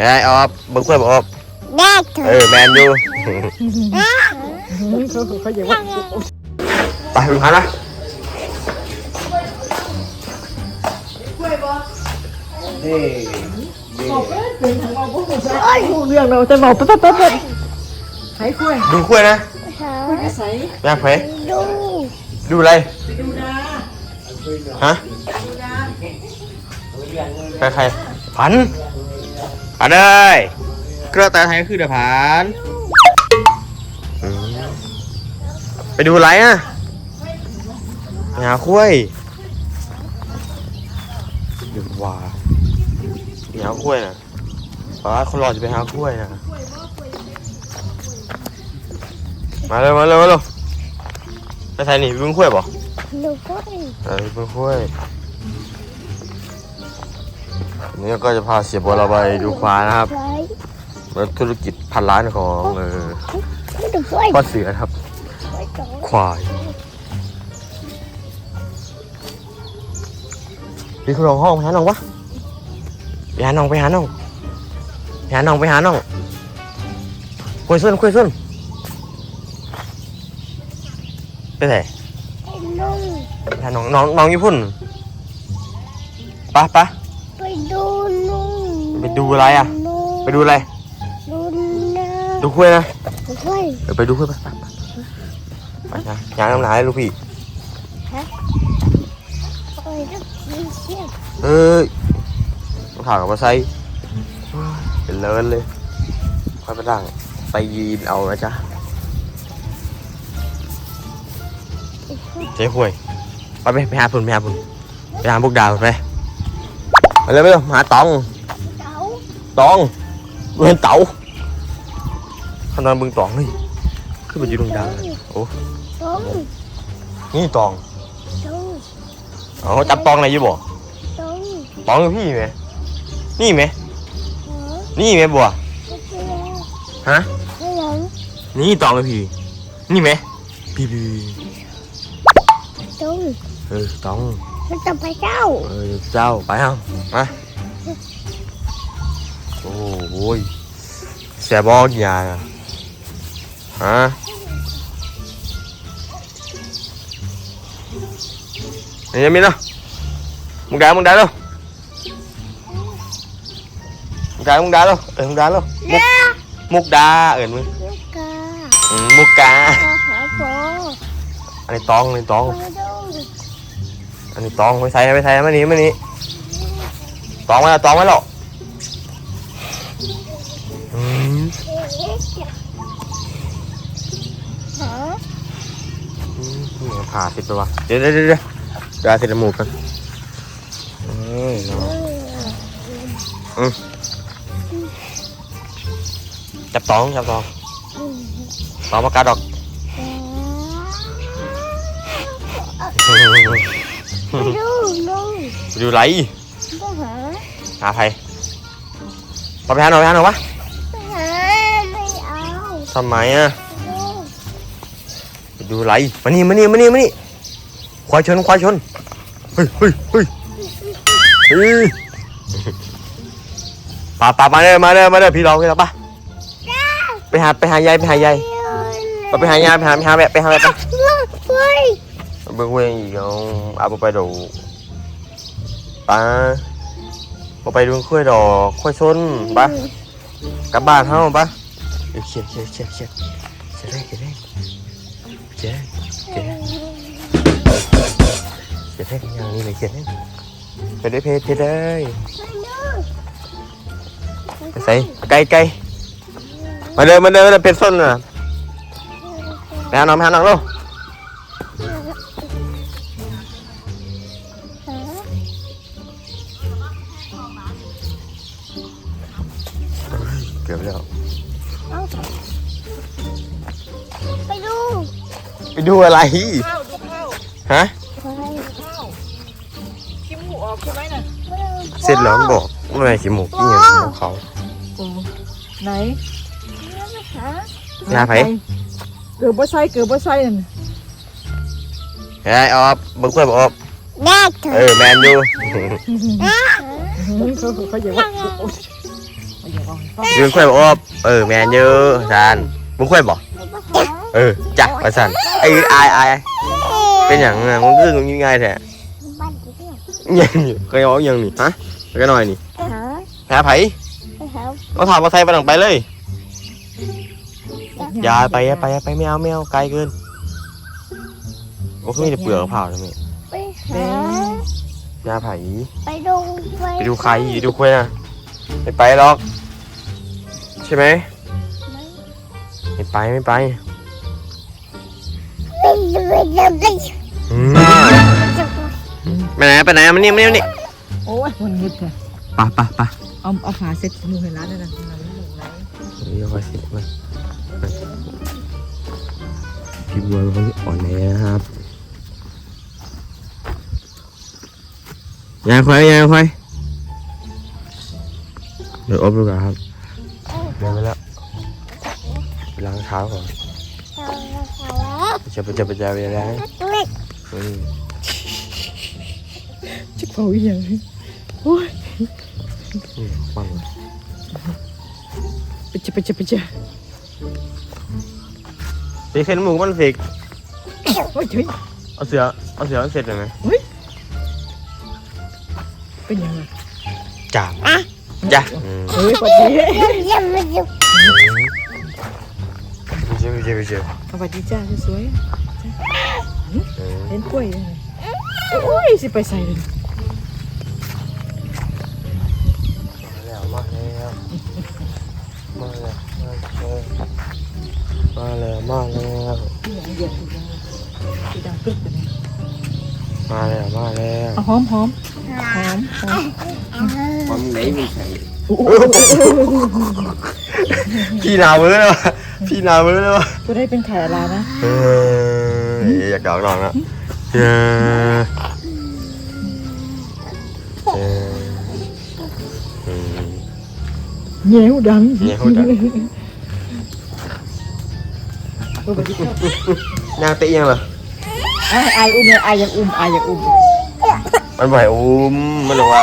ไอ้ออฟเบิ่งกล้วยบ่ออฟแม่เถเออะอแมนอยู่เขาเขาอย่าว่าไปดูคันนะไอ้หูเรื่องเราจะบอกปั๊บปั๊บปั๊บปั๊บใช้กล้วยดูกล้วยนะใส่อยากไปดูดูอะไรดูดาฮะใครใครพัน พันเอ้ยกระต่ายไทยคือเดือพันอืมไปดูอะไรอะไปหาคุ้วยเดือว่าไปหาคุ้วยนะป้าคนรอจะไปหาคุ้วยนะมาเร็วมาเร็วมาเร็วไปไทยนี่ไปเบึงคุ้วยบ่ดูก้อยเออเพื่อนคุย นี่ก็จะพาเสียบัวเราไปดูควายนะครับไรแล้วธุรกิจพันล้านของเออไม่ดูก้อยพ่อเสือครับไม่ดูควายพี่คุณลองห้องไปหาน้องวะไปหาน้องไปหาน้องไปหาน้องไปหาน้องคุยส้นคุยส้นไปไหนไอ้นุ่งไปหาน้องน้องน้องญี่ปุ่นไปะปะ ไปดูนุ่งไปดูอะไรอะนุ่งไปดูอะไร ดูนะดูคุยนะดูก้อยเดี๋ยวไปดูคุยไปไปไปไปนะยางน้ำหนาให้ลูกพี่ไปดูมีเสียงเอ้ยต้องถามกับมาใส่เป็นเลินเลยค่อยไปดังไปยีนเอานะจ๊ะเจ๊ห่วย ไปไปไปหาพุ่นไปหาพุ่นไปหาพวกดาวไปไป เลยไปเลยมาหาตองเต้องเห็นเต่าขนาดมึงตองนี่ขึ้นไปยู่ตรงดาวโอ้นี่ตองอ๋อจับตองไหนอยู่บ่ต้มตองพี่ไหมนี่ไหมนี่ไหมบัวฮะนี่ตองกับพี่นี่ไหมพี่พี่ตองเออเจ้าไปเอง มีเนาะมึงด่ามึงด่าเนาะมึงด่ามึงด่าเนาะเออมึงด่าเนาะมุกมุกดาเอินมึงลูกกา อันนี้ตองอันนี้ตองมาดูอันนี้ตองไม่ใส่ไม่ใส่มานี่มานี่ตองมาแล้วตองมาแล้วอืมหาอืมนี่ผ่าสิตัวเดี๋ยวเดี๋ยวเดี๋ยวเดี๋ยวเดี๋ยวเอาสิจมูกันเอ้ยเนาะจับตองจับตองตองมากาดอก ดูนุ่งดูไรก็หาหาใครพอไปหาหน่อยไปหาหน่อยวะหาไม่เอาทำไมอะดูไปดูไรมานี่มานี่มานี่มานี่ควายชนควายชนเฮ้ยเฮ้ยเฮ้ยเฮ้ยป่าป่ามาเลยมาเลยมาเลยพี่เราพี่เราป่ะไปหาไปหายายไปหายายไปไปหายายไปหาไปหาแบบไปหาแบบไป เฮ้ย เบิ่งเว้ยอีกเอาเอาไปดูป้าเอาไปดูกล้วยดอกกล้วยชนป่ะกลับบ้านเฮาป่ะเขียนเขียน แล้ว ไปดูไปดูอะไร ข้าวดูข้าวฮะไปข้าวคิมหูออกใช่ไหมน่ะเสร็จแล้วมันบอกว่าไงขี้หมูกี้เงี้ยของเขา โอ้ไหนหาหน้าไผ เกือบบ่ใส่เกือบบ่ใส่นั่นเฮ้ยออฟเบิ่งกล้วยบอกออฟแม่เถเออะอแมนยู เขาเขาอย่าว่า เดี๋ยวก่อนฟังยืนคุยบอกว่าเออแมนเยอะสันมึงคุยบอกไปหาเออจ้ะไปสันไอ้อายอายเป็นอย่างไงมึงคือมึงยังไงแท้บ้านที่เที่ยวยังอยู่เคยเอายังนี่ฮะไปกันหน่อยนี่ไปหาหาไผไปหาเอาถามมาใส่ไปหลังไปเลยอย่าไปอย่าไปอย่าไปไม่เอาไม่เอาไกลเกินโอ้คือมีแต่เปลือกเผาใช่ไหมไปหาอย่าไผไปดูไปไปดูใครไปดูคุยนะ ไม่ไปหรอก ใช่ไหมไม่ไปไม่ไปไปดูไปดูไปอืมดูไปไหนไปไหนมานี่มานี่มานี่โอ้ยมันงึดเลยไปไปไปเอาเอาฝาเซ็ตมือให้ร้านนั่นน่ะมันไม่หมดไหลเดี๋ยวค่อยสิมันพี่บัวเป็นคนที่อ่อนแอนะครับยังค่อยยังค่อย เดี๋ยวอบดูกันครับเดินไปแล้วไปล้างเท้าก่อนไปจะไปจะไปจะไปแล้วอืมจิกเผาอีกอย่างโอ้ยอืมปังเลยไปจะไปจะไปจะตีเส้นหมูมันสิกโอ้ยเฮ้ยเอาเสือเอาเสือมันเสร็จเลยไหมเป็นยังไงจ้าจ้า อืมเฮ้ยพอดียังไม่ดูไปเจอไปเจอไปเจอสวัสดีจ้าสวยอืมๆเห็นกล้วยยังไงโอ้ยสิไปใส่เลยมาแล้วมาแล้วมาแล้วมาแล้วมาแล้วที่ยังเหยียบอยู่ยังที่ดังปึ๊กเลยมาแล้วมาแล้วเอาหอมหอมหอม หอมมันไหนมีใส่พี่หนาวมือเลยวะพี่หนาวมือเลยวะจะได้เป็นไข่อะไรนะเอออยากดอกน้องนะเออเอออืมเหนียวดังเหนียวดังสวัสดีครับนางเตะยังเหรอไอ้ไอ้อุ้มเลยไอ้ยังอุ้มไอ้ยังอุ้มมันบ่อยอุ้มมันบอกว่า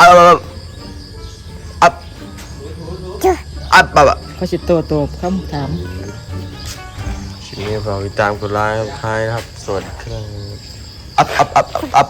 อบอบอบอบเขาสิโตโตคำถามคลิปนี้เราติดตามกดไลค์กดไลค์นะครับ สวัสดีครับอัพอัพอัพอัพ